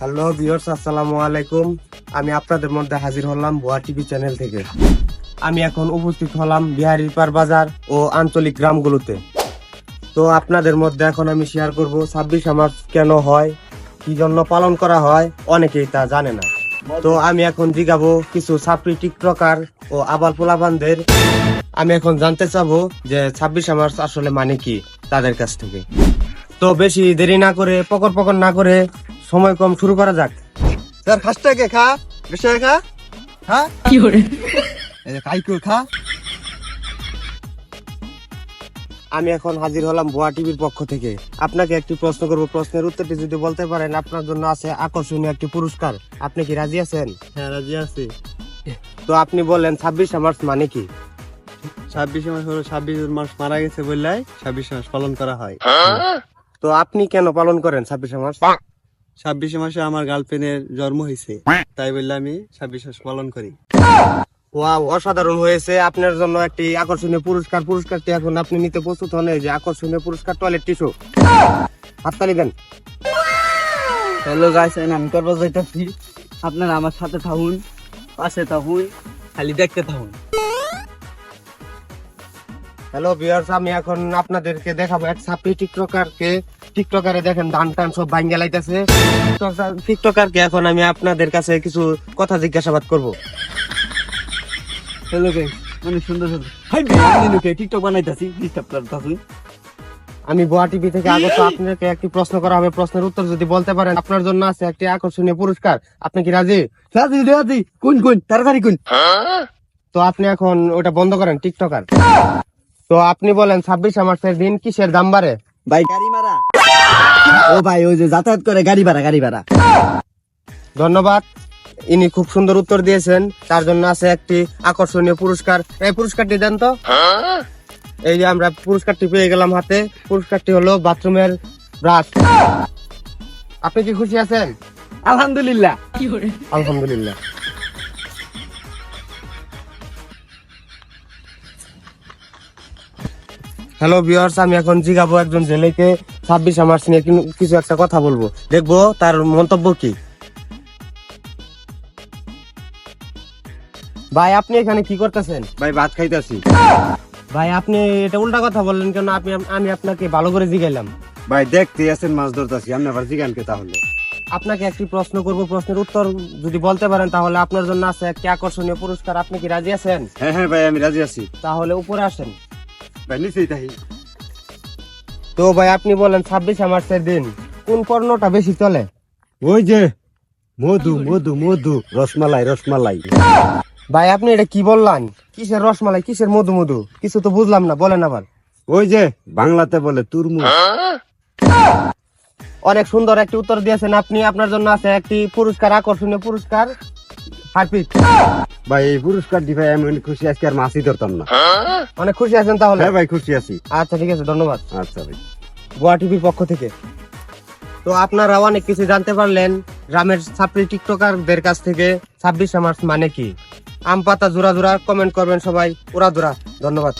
Hello viewers, আসসালামু আলাইকুম। আমি আপনাদের মধ্যে হাজির হলাম ভুয়া টিভি চ্যানেল থেকে। আমি এখন উপস্থিত হলাম বিহারিপার বাজার ও আঞ্চলিক গ্রামগুলোতে। তো আপনাদের মধ্যে এখন আমি শেয়ার করব, ছাব্বিশ মার্চ কেন হয়, কি জন্য পালন করা হয়, অনেকেই তা জানে না। তো আমি এখন জিগাবো কিছু ছাত্রী টিকটকার ও আবাল পোলাপানদের আমি এখন জানতে চাবো যে ছাব্বিশে মার্চ আসলে মানে কি, তাদের কাছ থেকে। তো বেশি দেরি না করে পকর পকর না করে সময় কম শুরু করা যাক। স্যার খাসটা কে খা? বেশি খা? হ্যাঁ কি এই যে খা। আমি এখন হাজির হলাম ভুয়া টিভির পক্ষ থেকে। আপনাকে একটি প্রশ্ন করব। প্রশ্নের উত্তরটি যদি বলতে পারেন আপনার জন্য আছে আকর্ষণীয় একটি পুরস্কার। আপনি কি রাজি আছেন? হ্যাঁ রাজি আছি। তো আপনি বলেন ছাব্বিশে মার্চ মানে কি? ছাব্বিশে মাস হলো ছাব্বিশ মাস মারা গেছে বললাই ছাব্বিশে মাস পালন করা হয়। তো আপনি কেন পালন করেন ছাব্বিশে মার্চ? ছাব্বিশে মাসে আমার গার্লফ্রেন্ডের জন্ম হয়েছে। তাই বললে আমি ছাব্বিশ মাস পালন করি। ওয়াও অসাধারণ হয়েছে। আপনার জন্য একটি আকর্ষণীয় পুরস্কার। পুরস্কারটি এখন আপনি নিতে প্রস্তুত হন। এই যে আকর্ষণীয় পুরস্কার টয়লেট টিস্যু হাততালি দেন। হ্যালো গাইস আমি করব যাইতাছি। আপনারা আমার সাথে থাকুন পাশে থাকুন খালি দেখতে থাকুন। হ্যালো ভিউয়ার্স আমি এখন আপনাদেরকে দেখাবো এক ছাপড়ি টিকটকারকে টিকটকারে দেখেন ধান টান সব ভাঙ্গে লাইতেছে। টিকটকারকে এখন আমি আপনাদের কাছে কিছু কথা জিজ্ঞাসাবাদ করব। হ্যালো গাইস অনেক সুন্দর সুন্দর। হাই টিকটক বানাইতাছি ডিস্টার্ব করতাছি আমি বোয়া টিভি থেকে আগত আপনাকে একটি প্রশ্ন করা হবে। প্রশ্নের উত্তর যদি বলতে পারেন আপনার জন্য আছে একটি আকর্ষণীয় পুরস্কার। আপনি কি রাজি? রাজি রাজি। কোন কোন? তাড়াতাড়ি কোন? তো আপনি এখন ওটা বন্ধ করেন টিকটকার। তো আপনি বলেন ছাব্বিশে মার্চের দিন কিসের দাম বাড়ে? ভাই গাড়ি মারা। ও ভাই ওই যে যাতায়াত করে গাড়ি ভাড়া গাড়ি ভাড়া। ধন্যবাদ। ইনি খুব সুন্দর উত্তর দিয়েছেন। তার জন্য আছে একটি আকর্ষণীয় পুরস্কার। এই পুরস্কারটি দেন তো। এই যে আমরা পুরস্কারটি পেয়ে গেলাম হাতে। পুরস্কারটি হলো বাথরুমের ব্রাশ। আপনি কি খুশি আছেন? আলহামদুলিল্লাহ। আলহামদুলিল্লাহ। হ্যালো ভিউয়ার্স আমি এখন জিগাবো একজন জেলেকে। ছাব্বিশে মার্চ নিয়ে কিছু একটা কথা বলব। দেখব তার মন্তব্য কি। ভাই আপনি এখানে কি করতেছেন? ভাই ভাত খাইতেছি। ভাই আপনি এটা উল্টা কথা বললেন কেন? আপনি আমি আপনাকে ভালো করে জিগাইলাম। ভাই দেখতে আছেন মাছ ধরতেছি আপনি আবার জিগানকে তাহলে। আপনাকে একটি প্রশ্ন করব। প্রশ্নের উত্তর যদি বলতে পারেন তাহলে আপনার জন্য আছে একটি আকর্ষণীয় পুরস্কার। আপনি কি রাজি আছেন? হ্যাঁ হ্যাঁ ভাই আমি রাজি আছি। তাহলে উপরে আসেন। ভাই নিচেই তাহি তো ভাই আপনি বলেন ছাব্বিশে মার্চের দিন কোন পণ্যটা বেশি চলে? ওই যে মধু মধু মধু রসমালাই রসমালাই। ভাই আপনি এটা কি বললেন? কিসের রসমালাই কিসের মধু মধু? কিছু তো বুঝলাম না বলেন আবার। ওই যে বাংলাতে বলে তুরমুজ। অনেক সুন্দর একটি উত্তর দিয়েছেন আপনি। আপনার জন্য আছে একটি পুরস্কার আকর্ষণীয় পুরস্কার হারপিক। ভাই এই পুরস্কার দি ভাই আমি অনেক খুশি আজকে আর মাছই ধরতাম না। অনেক খুশি আছেন তাহলে? হ্যাঁ ভাই খুশি আছি। আচ্ছা ঠিক আছে ধন্যবাদ। আচ্ছা ভাই। গোয়া টিভির পক্ষ থেকে। তো আপনারা অনেক কিছু জানতে পারলেন গ্রামের ছাত্রী টিকটকারদের কাছ থেকে। ছাব্বিশে মার্চ মানে কি? আম পাতা জোড়া জোড়া কমেন্ট করবেন সবাই। ওরা জোড়া। ধন্যবাদ।